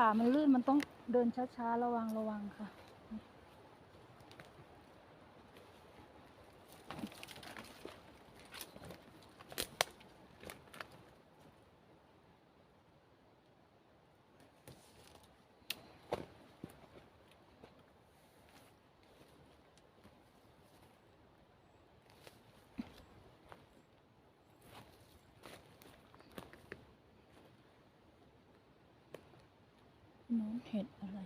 ป่ามันลื่นมันต้องเดินช้าๆ ระวังระวังค่ะ น้องเห็ดอะไร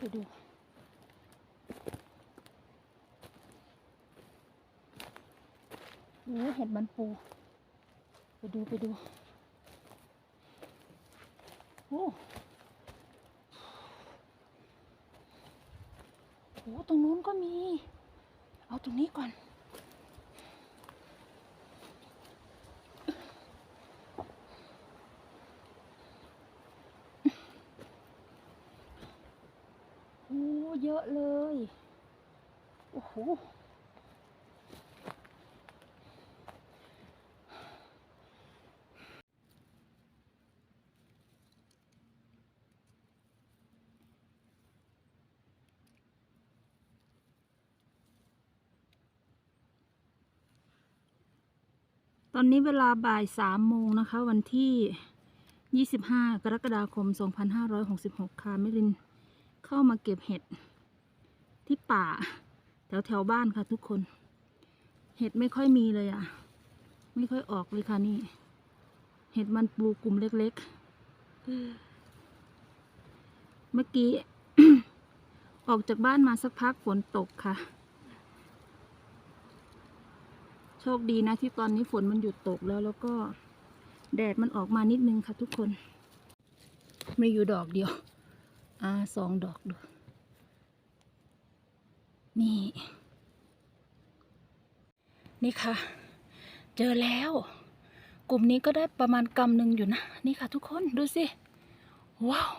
ขึ้นไปดู โอ้เห็ดมันปู ไปดูไปดู โอ้โหตรงนู้นก็มี เอาตรงนี้ก่อน โอ้เยอะเลย โอ้โห ตอนนี้เวลาบ่ายสามโมงนะคะ วันที่ 25 กรกฎาคม 2566 ค่ะมิลินเข้ามาเก็บเห็ดที่ป่า แถวแถวบ้านค่ะทุกคน เห็ดไม่ค่อยมีเลยอะ่ะ ไม่ค่อยออกเลยค่ะนี่ เห็ดมันปูกลุ่มเล็กๆ เมื่อกี้ ออกจากบ้านมาสักพักฝนตกค่ะ โชคดีนะที่ตอนนี้ฝนมันหยุดตกแล้วแล้วก็แดดมันออกมานิดนึงค่ะทุกคนไม่อยู่ดอกเดียว อ่าสองดอกดู นี่ นี่ค่ะ เจอแล้ว กลุ่มนี้ก็ได้ประมาณกำหนึ่งอยู่นะ นี่ค่ะทุกคนดูสิ ว้าว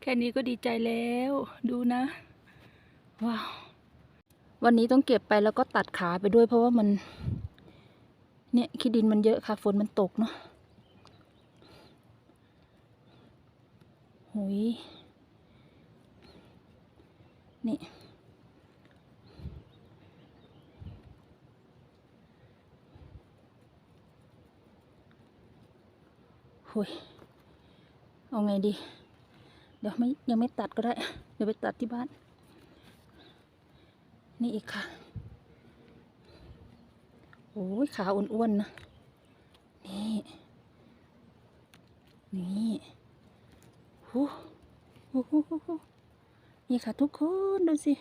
แค่นี้ก็ดีใจแล้ว ดูนะ ว้าว วันนี้ต้องเก็บไปแล้วก็ตัดขาไปด้วยเพราะว่ามัน เนี่ยขี้ดินมันเยอะค่ะ ฝนมันตกเนาะหุยนี่ หุยเอาไงดี เดี๋ยวไม่ยังไม่ตัดก็ได้ เดี๋ยวไปตัดที่บ้าน นี่อีกค่ะ โอ้ยขาอ้วนๆนะ นี่ นี่หูหูหูหูนี่ค่ะทุกคนดูสิ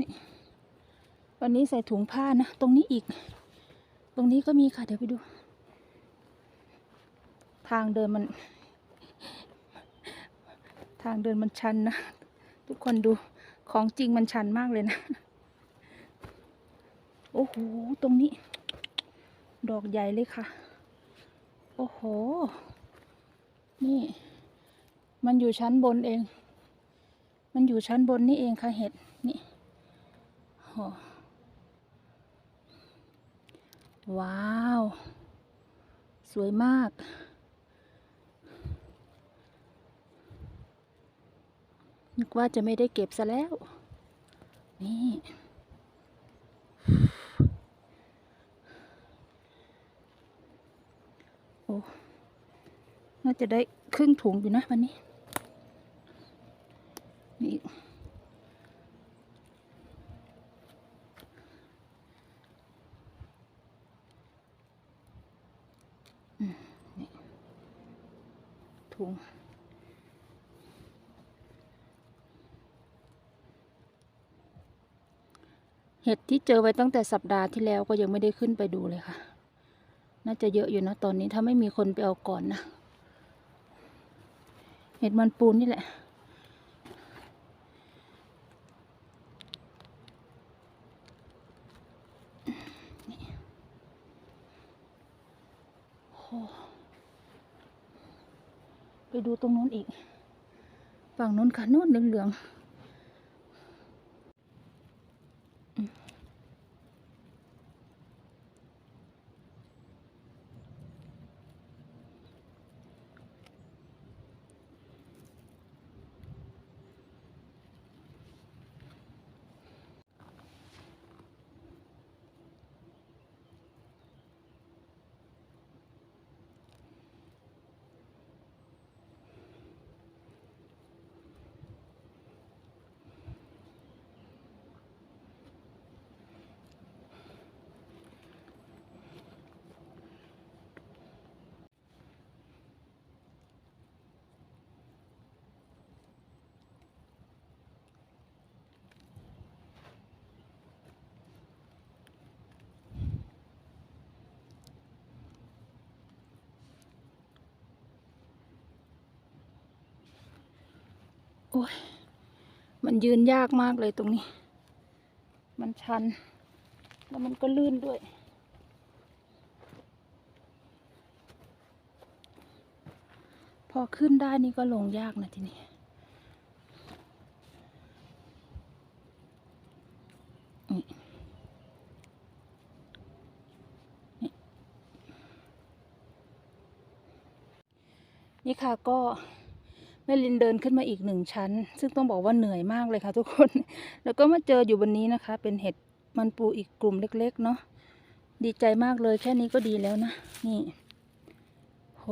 นี่ วันนี้ใส่ถุงผ้านะ ตรงนี้อีก ตรงนี้ก็มีค่ะ เดี๋ยวไปดู ทางเดินมัน ทางเดินมันชันนะ ทุกคนดูของจริงมันชันมากเลยนะ โอ้โห ตรงนี้ ดอกใหญ่เลยค่ะ โอ้โห นี่ มันอยู่ชั้นบนเอง มันอยู่ชั้นบนนี่เองค่ะเห็ด นี่โอ้ว้าว สวยมาก นึกว่าจะไม่ได้เก็บซะแล้ว นี่ โอ้ น่าจะได้ครึ่งถุงอยู่นะวันนี้ นี่อีกถุง เห็ดที่เจอไว้ตั้งแต่สัปดาห์ที่แล้วก็ยังไม่ได้ขึ้นไปดูเลยค่ะ น่าจะเยอะอยู่นะตอนนี้ถ้าไม่มีคนไปเอาก่อนนะ เห็ดมันปูนนี่แหละโอ้ไปดูตรงนู้นอีก ฝั่งนู้นค่ะนู้นเหลืองๆ โอ้ยมันยืนยากมากเลยตรงนี้ มันชัน แล้วมันก็ลื่นด้วย พอขึ้นได้นี่ก็ลงยากนะทีนี้นี่นี่นี่ค่ะก็ แม่ลินเดินขึ้นมาอีกหนึ่งชั้น ซึ่งต้องบอกว่าเหนื่อยมากเลยค่ะทุกคน แล้วก็มาเจออยู่บนนี้นะคะ เป็นเห็ดมันปูอีกกลุ่มเล็ก ๆ เนาะดีใจมากเลยแค่นี้ก็ดีแล้วนะ นี่ โห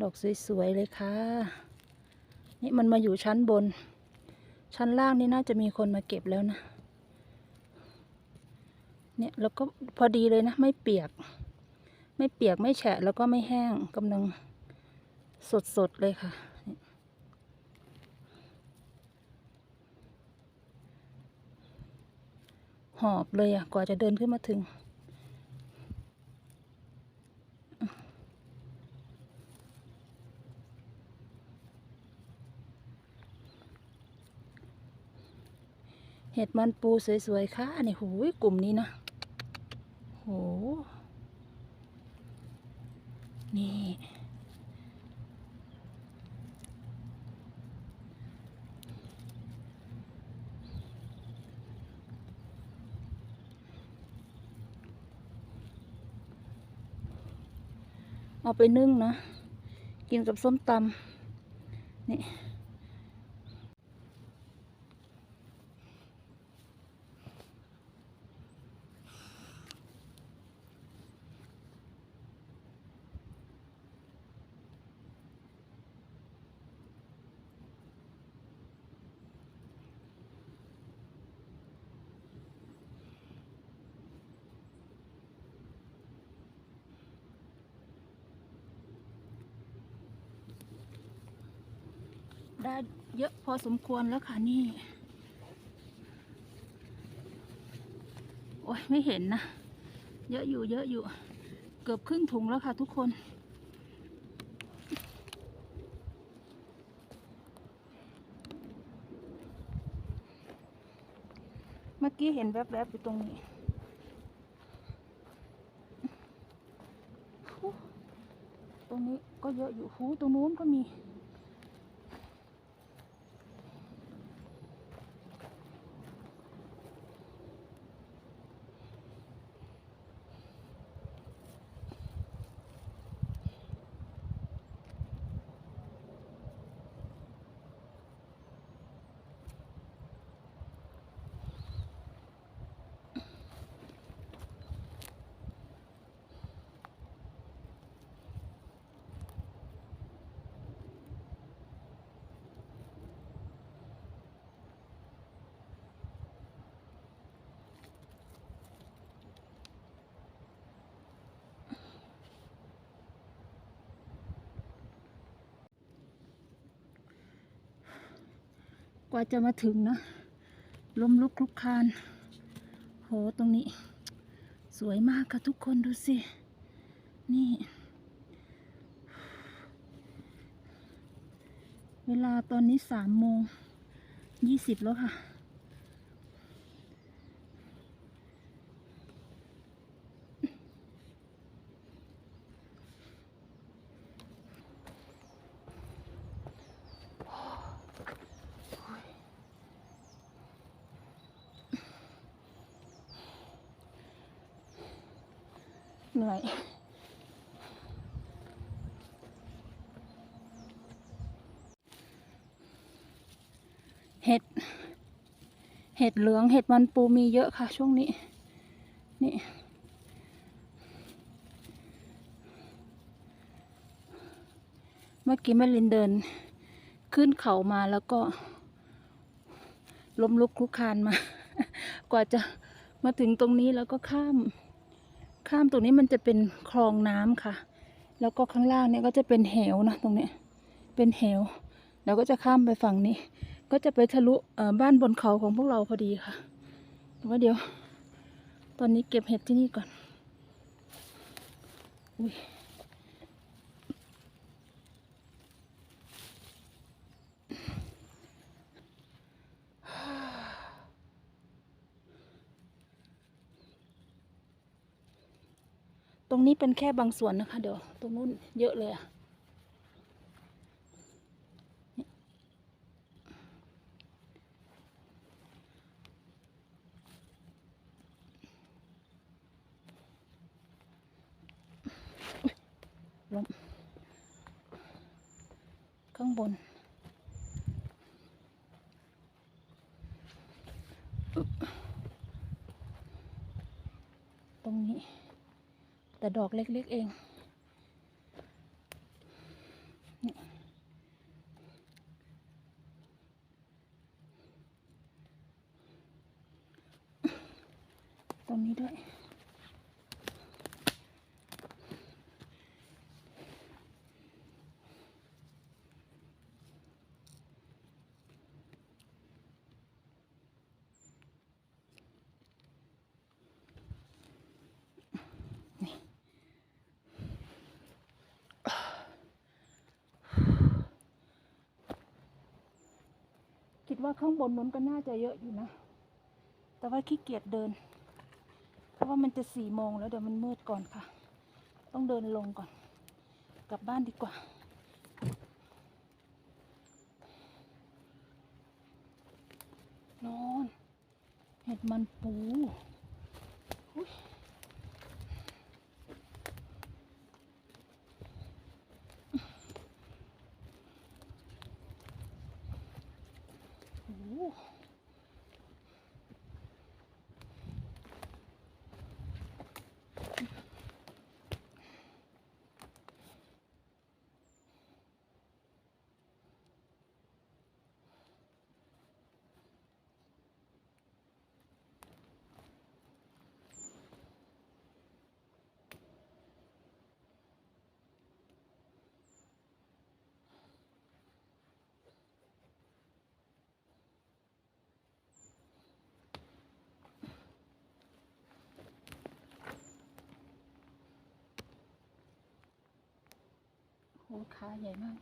ดอกสวย ๆ เลยค่ะ นี่มันมาอยู่ชั้นบน ชั้นล่างนี่น่าจะมีคนมาเก็บแล้วนะ เนี่ยแล้วก็พอดีเลยนะ ไม่เปียก ไม่เปียกไม่แฉะแล้วก็ไม่แห้งกำลัง สดๆเลยค่ะ หอบเลยอะ กว่าจะเดินขึ้นมาถึง เห็ดมันปูสวยๆ ค่ะนี่หูยกลุ่มนี้นะโหนี่ เอาไปนึ่งนะ กินกับส้มตำนี่ ได้เยอะ พอสมควรแล้วค่ะนี่ โอ้ยไม่เห็นนะ เยอะอยู่เยอะอยู่ เกือบครึ่งถุงแล้วค่ะทุกคน เมื่อกี้เห็นแวบๆอยู่ตรงนี้ตรงนี้ก็เยอะอยู่หูตรงนู้นก็มี ว่าจะมาถึงนะล้มลุกคลุกคานโหตรงนี้ สวยมากค่ะทุกคนดูสิ นี่ เวลาตอนนี้สามโมงยี่สิบแล้วค่ะ เหนื่อยเห็ด เห็ดเหลือง เห็ดมันปูมีเยอะค่ะ ช่วงนี้ นี่ เมื่อกี้แม่ลินเดิน ขึ้นเขามาแล้วก็ ล้มลุกคลุกคานมา กว่าจะมาถึงตรงนี้แล้วก็ข้าม ข้ามตรงนี้มันจะเป็นคลองน้ำค่ะ แล้วก็ข้างล่างเนี่ยก็จะเป็นเหวนะตรงเนี้ยเป็นเหวแล้วก็จะข้ามไปฝั่งนี้ ก็จะไปทะลุบ้านบนเขาของพวกเราพอดีค่ะว่าเดี๋ยว ตอนนี้เก็บเห็ดที่นี่ก่อน อุ้ย ตรงนี้เป็นแค่บางส่วนนะคะ เดี๋ยวตรงนู้นเยอะเลยอะล้มข้างบนอึ๊บตรงนี้ แต่ ดอกเล็กๆเอง ว่าข้างบนนู้นก็น่าจะเยอะอยู่นะ แต่ว่าขี้เกียจเดิน เพราะว่ามันจะสี่โมงแล้วเดี๋ยวมันมืดก่อนค่ะ ต้องเดินลงก่อน กลับบ้านดีกว่า นอน เห็ดมันปูอุ๊ย ขาใหญ่มาก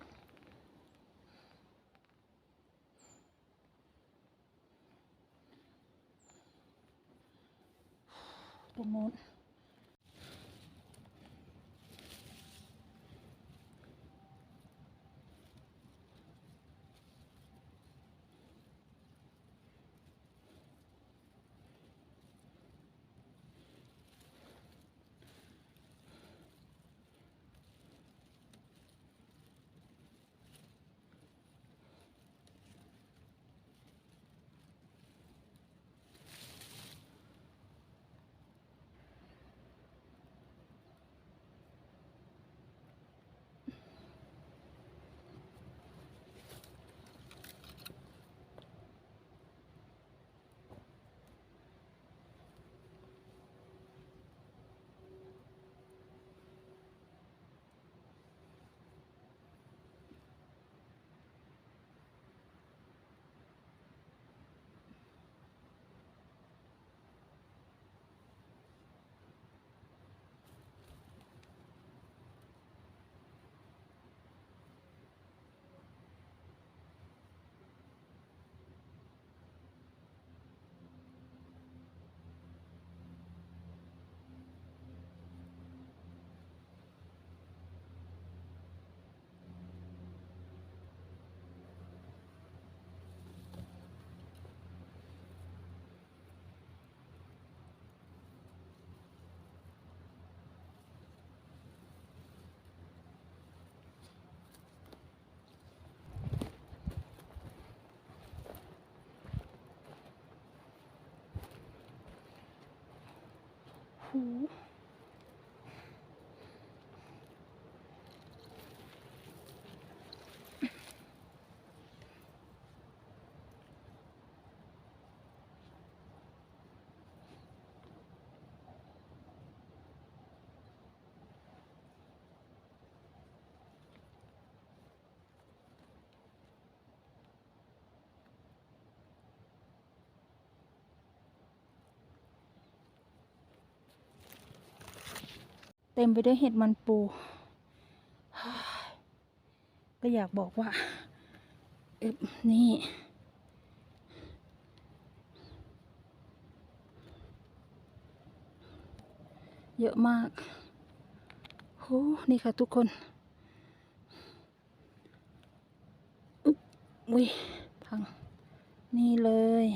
ตรงโน้น เต็มไปด้วยเห็ดมันปู ก็อยากบอกว่าเอบนี่ เยอะมากโหนี่ค่ะทุกคนอุ๊บอุ้ยพัง นี่เลย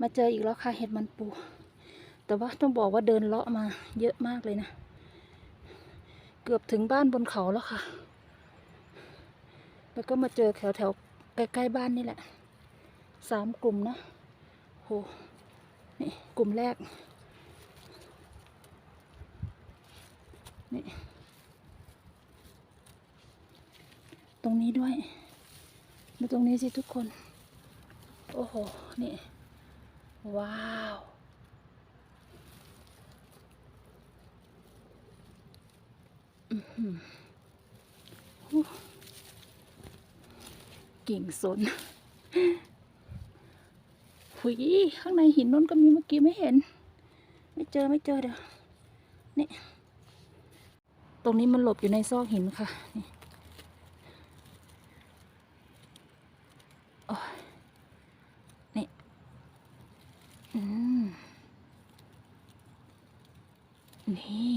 มาเจออีกแล้วค่ะเห็ดมันปู แต่ว่าต้องบอกว่าเดินเลาะมาเยอะมากเลยนะ เกือบถึงบ้านบนเขาแล้วค่ะ แล้วก็มาเจอแถวแถวๆใกล้ๆบ้านนี่แหละ สามกลุ่มนะโห นี่กลุ่มแรก นี่ ตรงนี้ด้วยมาตรงนี้สิทุกคน โอ้โห นี่ ว้าวอื้อหือหูกิ่งสนหุยข้างในหินน้นก็มีเมื่อกี้ไม่เห็น ไม่เจอไม่เจอเดี๋ยว นี่ ตรงนี้มันหลบอยู่ในซอกหินค่ะนี่โอ้ยนี่ อืม นี่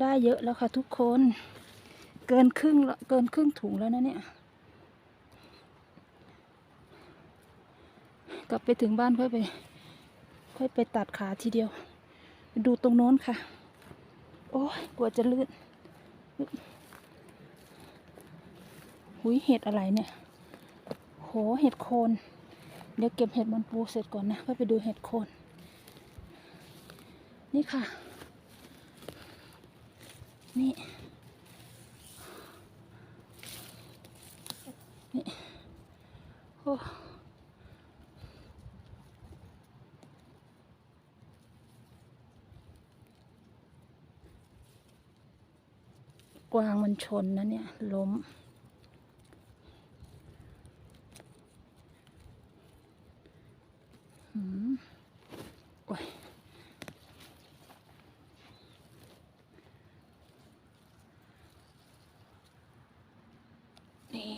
ได้ เยอะแล้วค่ะทุกคน เกินครึ่งละเกินครึ่งถุงแล้วนะเนี่ย กลับไปถึงบ้านค่อยไป ค่อยไปตัดขาทีเดียว ดูตรงโน้นค่ะ โอ้ยกลัวจะลื่นหุยเห็ดอะไรเนี่ย โหเห็ดโคน เดี๋ยวเก็บเห็ดมันปูเสร็จก่อนนะค่อยไปดูเห็ดโคน นี่ค่ะ นี่ นี่ โอ้กวางมันชนนะเนี่ย ล้ม หืมโอ้ย นี่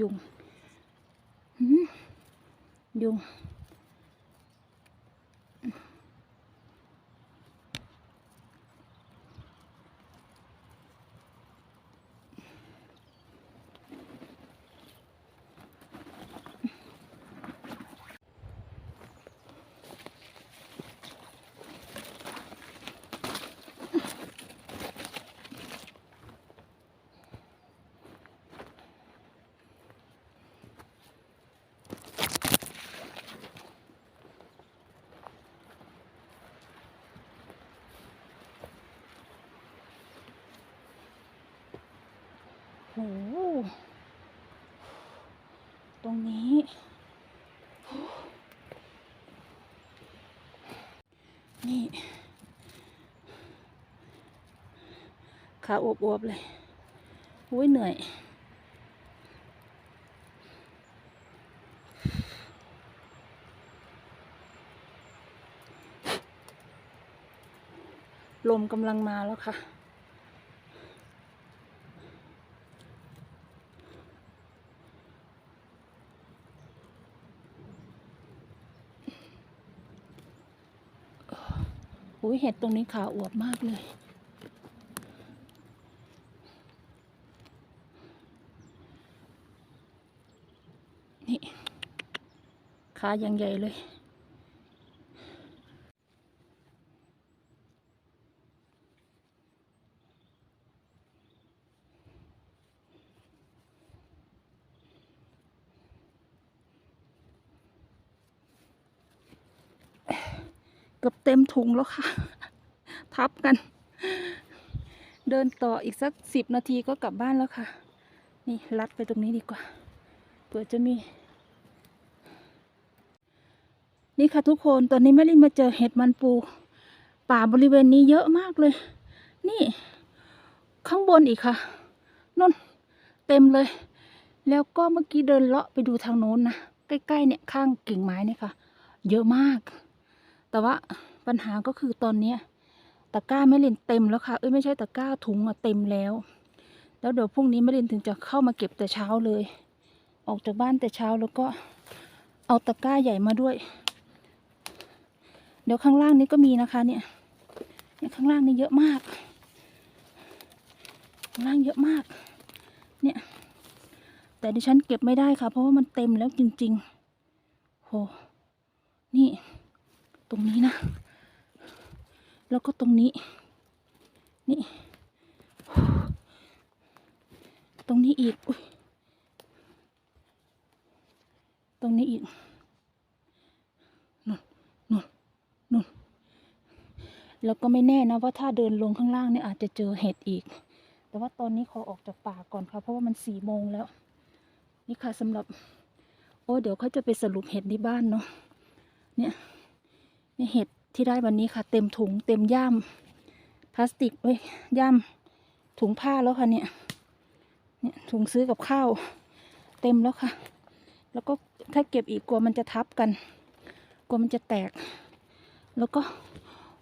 ยุงยุง น ตรงนี้ นี่ ขาอวบๆเลยอุ้ยเหนื่อย ลมกำลังมาแล้วค่ะ อุ้ยเห็ดตรงนี้ขาอวบมากเลยนี่ขายังใหญ่เลย กือบเต็มถุงแล้วค่ะ ทับกัน เดินต่ออีกสักสิบนาทีก็กลับบ้านแล้วค่ะ นี่ลัดไปตรงนี้ดีกว่าเผื่อจะมี นี่ค่ะทุกคนตอนนี้แม่ลินมาเจอเห็ดมันปู ป่าบริเวณนี้เยอะมากเลย นี่ ข้างบนอีกค่ะนั่นเต็มเลย แล้วก็เมื่อกี้เดินเลาะไปดูทางโน้นนะใกล้ๆเนี่ยข้างกิ่งไม้เนี่ยค่ะ เยอะมาก แต่ว่าปัญหาก็คือตอนเนี้ยตะกร้าแม่ลินเต็มแล้วค่ะ เอ้ยไม่ใช่ตะกร้าถุงอะเต็มแล้ว แล้วเดี๋ยวพรุ่งนี้แม่ลินถึงจะเข้ามาเก็บแต่เช้าเลย ออกจากบ้านแต่เช้าแล้วก็เอาตะกร้าใหญ่มาด้วย เดี๋ยวข้างล่างนี้ก็มีนะคะเนี่ยเนี่ยข้างล่างนี่เยอะมากข้างล่างเยอะมาก เนี่ย แต่ดิฉันเก็บไม่ได้ค่ะ เพราะว่ามันเต็มแล้วจริงๆโหนี่ รงนี้นะ แล้วก็ตรงนี้ นี่ ตรงนี้อีกอุ๊ยตรงนี้อีกนู่นนู่นนู่นแล้วก็ไม่แน่นะว่าถ้าเดินลงข้างล่างเนี่ยอาจจะเจอเห็ดอีก แต่ว่าตอนนี้ขอออกจากป่าก่อนค่ะ เพราะว่ามันสี่โมงแล้ว นี่ค่ะสำหรับ โอ้เดี๋ยวเขาจะไปสรุปเห็ดที่บ้านเนาะเนี่ย เนี่ยเห็ดที่ได้วันนี้ค่ะ เต็มถุงเต็มย่าม พลาสติกเอ้ยย่ามถุงผ้าแล้วค่ะเนี่ยเนี่ยถุงซื้อกับข้าว เต็มแล้วค่ะ แล้วก็ถ้าเก็บอีกกลัวมันจะทับกัน กลัวมันจะแตก แล้วก็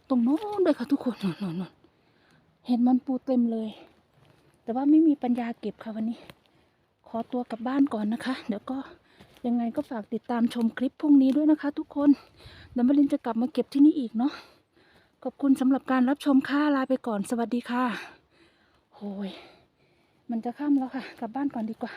ตรงโน้นด้วยค่ะทุกคนโน่นโน่นโน่นเห็นมันปูเต็มเลย แต่ว่าไม่มีปัญญาเก็บค่ะวันนี้ ขอตัวกลับบ้านก่อนนะคะ เดี๋ยวก็ ยังไงก็ฝากติดตามชมคลิปพรุ่งนี้ด้วยนะคะ ทุกคนดัมเบลินจะกลับมาเก็บที่นี่อีกเนาะขอบคุณสำหรับการรับชมค่ะลาไปก่อนสวัสดีค่ะโหยมันจะค่ำแล้วค่ะ กลับบ้านก่อนดีกว่า